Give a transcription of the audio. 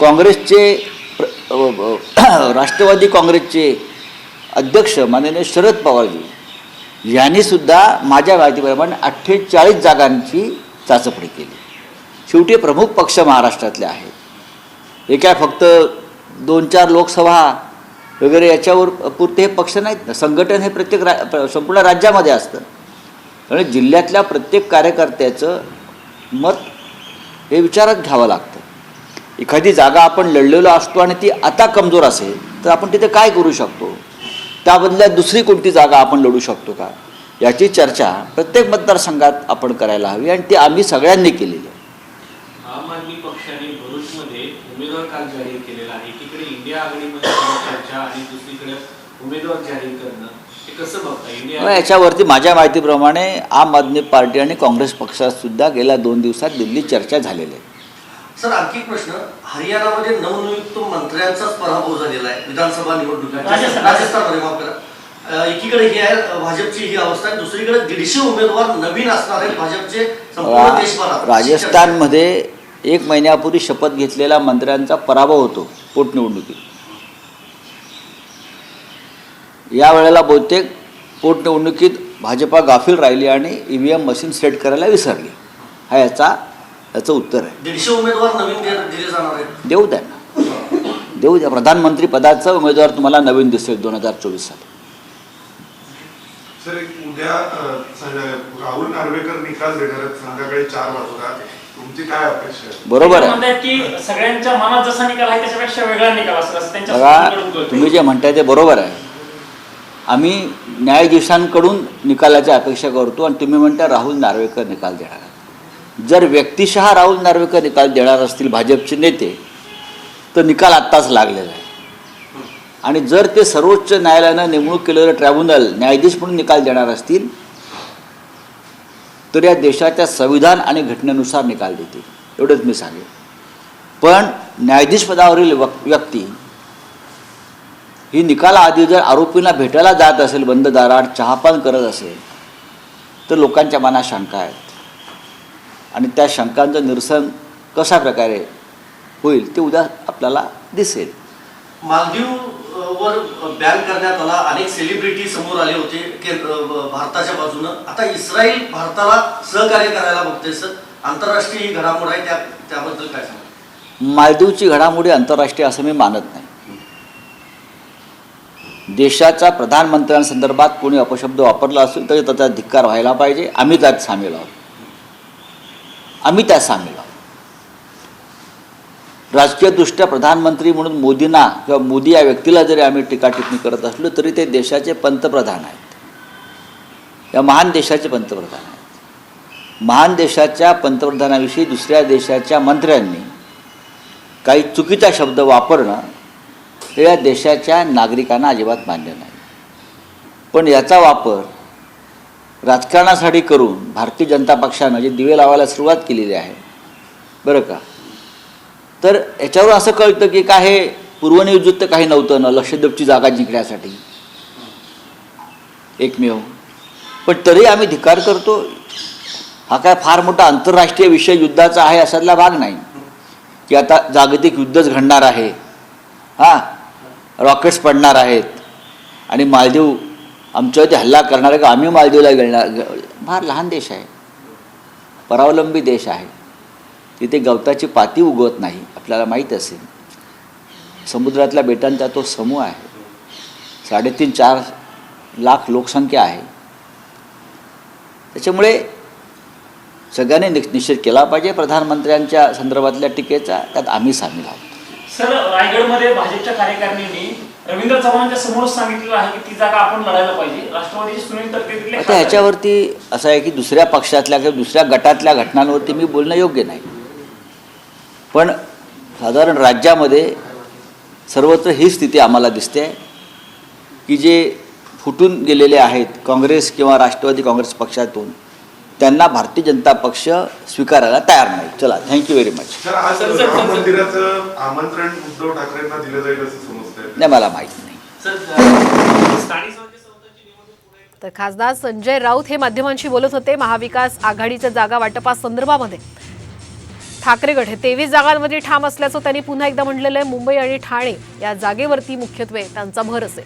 काँग्रेसचे प्र- राष्ट्रवादी काँग्रेसचे अध्यक्ष माननीय शरद पवारजी यांनीसुद्धा माझ्या माहितीप्रमाणे अठ्ठेचाळीस जागांची चाचपणी केली. शेवटी प्रमुख पक्ष महाराष्ट्रातले आहेत. एका फक्त दोन चार लोकसभा वगैरे याच्यावर पुरते हे पक्ष नाहीत ना. संघटन हे प्रत्येक रा संपूर्ण राज्यामध्ये असतं. आणि जिल्ह्यातल्या प्रत्येक कार्यकर्त्याचं मत हे विचारात घ्यावं लागतं. एखादी जागा आपण लढलेलो असतो आणि ती आता कमजोर असेल तर आपण तिथे काय करू शकतो? त्या बदल्यात दुसरी कोणती जागा आपण लढू शकतो का? याची चर्चा प्रत्येक मतदारसंघात आपण करायला हवी आणि ती आम्ही सगळ्यांनी केलेली आहे. आम आदमी पक्षाने भरूचमध्ये उमेदवार काल जाहीर केलेला आहे. एकीकडे इंडिया आघाडीमध्ये चर्चा आणि दुसरीकडे उमेदवार जाहीर करणं. हे कसं बघता? इंडिया याच्यावरती माझ्या माहितीप्रमाणे आम आदमी पार्टी आणि काँग्रेस पक्षात सुद्धा गेल्या दोन दिवसात दिल्लीत चर्चा झालेली आहे. सर आणखी एक प्रश्न. हरियाणामध्ये नवनियुक्त मंत्र्यांचाच पराभव झालेला आहे. विधानसभा निवडणुका राजस्थान. राजस्थानमध्ये माफ करा. एकीकडे ही आहे भाजपची ही अवस्था आहे. दुसरीकडे दीडशे उमेदवार नवीन असणार आहेत भाजपचे संपूर्ण रा- देशभरात. राजस्थानमध्ये एक महिन्यापूर्वी शपथ घेतलेल्या मंत्र्यांचा पराभव होतो पोटनिवडणुकीत. या वेळेला बहुतेक पोटनिवडणुकीत भाजपा गाफील राहिली आणि E V M machine set करायला विसरली. हा याचा याचं उत्तर आहे. दीडशे उमेदवार नवीन दे- दिले जाणार आहेत. देऊ त्यांना देऊ द्या. प्रधानमंत्री पदाचा उमेदवार तुम्हाला नवीन दिसेल दोन हजार चोवीस साली. सर उद्या राहुल नार्वेकर निकाल देणार आहेत. संध्याकाळी चार वाजता. तुमची काय अपेक्षा आहे? बरोबर आहे. की सगळ्यांच्या मनात जसा निकाल आहे त्याच्यापेक्षा वेगळा निकाल असेल असं त्यांच्या बघा सूत्रांकडून कळतंय. तुम्ही जे म्हणताय ते बरोबर आहे. आम्ही न्यायाधीशांकडून निकालाची अपेक्षा करतो आणि तुम्ही म्हणता राहुल नार्वेकर निकाल देणार. जर व्यक्तिशः राहुल नार्वेकर निकाल देणार असतील भाजपचे नेते तर निकाल आत्ताच लागलेला आहे. आणि जर ते सर्वोच्च न्यायालयानं नेमणूक केलेलं ट्रायब्युनल न्यायाधीश म्हणून निकाल देणार असतील तर या देशाच्या संविधान आणि घटनेनुसार निकाल देतील. एवढंच मी सांगेन. पण न्यायाधीश पदावरील व्यक्ती ही निकालाआधी जर आरोपींना भेटायला जात असेल बंद दारात चहापान करत असेल तर लोकांच्या मनात शंका आहेत आणि त्या शंकांचं निरसन कशा प्रकारे होईल ते उद्या आपल्याला दिसेल. मालदीव वर बॅन करण्यात आला. अनेक सेलिब्रिटी समोर आले होते. भारताच्या बाजूनं. आता इस्रायल भारताला सहकार्य करायला बघते सर. आंतरराष्ट्रीय ही घडामोड आहे त्या त्याबद्दल काय सांगा मालदीवची घडामोडी आंतरराष्ट्रीय असं मी मानत नाही. देशाच्या प्रधानमंत्र्यांसंदर्भात कोणी अपशब्द वापरला असेल तर त्याचा धिक्कार व्हायला पाहिजे. आम्ही त्यात सामील आहोत. आम्ही त्या सामील. आहोत राजकीयदृष्ट्या प्रधानमंत्री म्हणून मोदींना किंवा मोदी या व्यक्तीला जरी आम्ही टीकाटिप्पणी करत असलो तरी ते देशाचे पंतप्रधान आहेत. या महान देशाचे पंतप्रधान आहेत. महान देशाच्या पंतप्रधानाविषयी दुसऱ्या देशाच्या मंत्र्यांनी काही चुकीचा शब्द वापरणं हे या देशाच्या नागरिकांना अजिबात मान्य नाही. पण याचा वापर राजकारणासाठी करून भारतीय जनता पक्षानं जे दिवे लावायला सुरुवात केलेली आहे बरं का? तर याच्यावर असं कळतं की काय हे पूर्वनियोजित काही नव्हतं ना लक्षद्वीपची जागा जिंकण्यासाठी. एकमेव. पण तरी आम्ही धिकार करतो हा काय फार मोठा आंतरराष्ट्रीय विषय युद्धाचा आहे असातला भाग नाही. की आता जागतिक युद्धच घडणार आहे. हां रॉकेट्स पडणार आहेत. आणि मालदीव आमच्यावरती हल्ला करणार आहे का? आम्ही मालदीवला गेणार फार लहान देश आहे. परावलंबी देश आहे. तिथे गवताची पाती उगवत नाही आपल्याला माहीत असेल. समुद्रातल्या बेटांचा तो समूह आहे. साडेतीन चार लाख लोकसंख्या आहे. त्याच्यामुळे सगळ्यांनी नि निश्चित केला पाहिजे प्रधानमंत्र्यांच्या संदर्भातल्या टीकेचा त्यात आम्ही सामील आहोत. सर रायगडमध्ये भाजपच्या कार्यकारिणींनी रवींद्र चव्हाणांच्या समोरच सांगितलेलं आहे की ती जागा आपण लढायला पाहिजे राष्ट्रवादीचे सुनील तटकरे आता. ह्याच्यावरती असं आहे की दुसऱ्या पक्षातल्या किंवा दुसऱ्या गटातल्या घटनांवरती मी बोलणं योग्य नाही पण साधारण राज्यामध्ये सर्वत्र ही स्थिती आम्हाला दिसते की जे फुटून गेलेले आहेत काँग्रेस किंवा राष्ट्रवादी काँग्रेस पक्षातून त्यांना भारतीय जनता पक्ष स्वीकारायला तयार नाही. चला थँक्यू व्हेरी मच आमंत्रण उद्धव ठाकरेंना दिलं जाईल असं समजतंय. नाही मला माहीत नाही. तर खासदार संजय राऊत हे माध्यमांशी बोलत होते महाविकास आघाडीच्या जागा वाटपासंदर्भामध्ये ठाकरे गट हे तेवीस जागांवरती ठाम असल्याचं त्यांनी पुन्हा एकदा म्हटलेलं आहे. मुंबई आणि ठाणे या जागेवरती मुख्यत्वे त्यांचा भर असेल.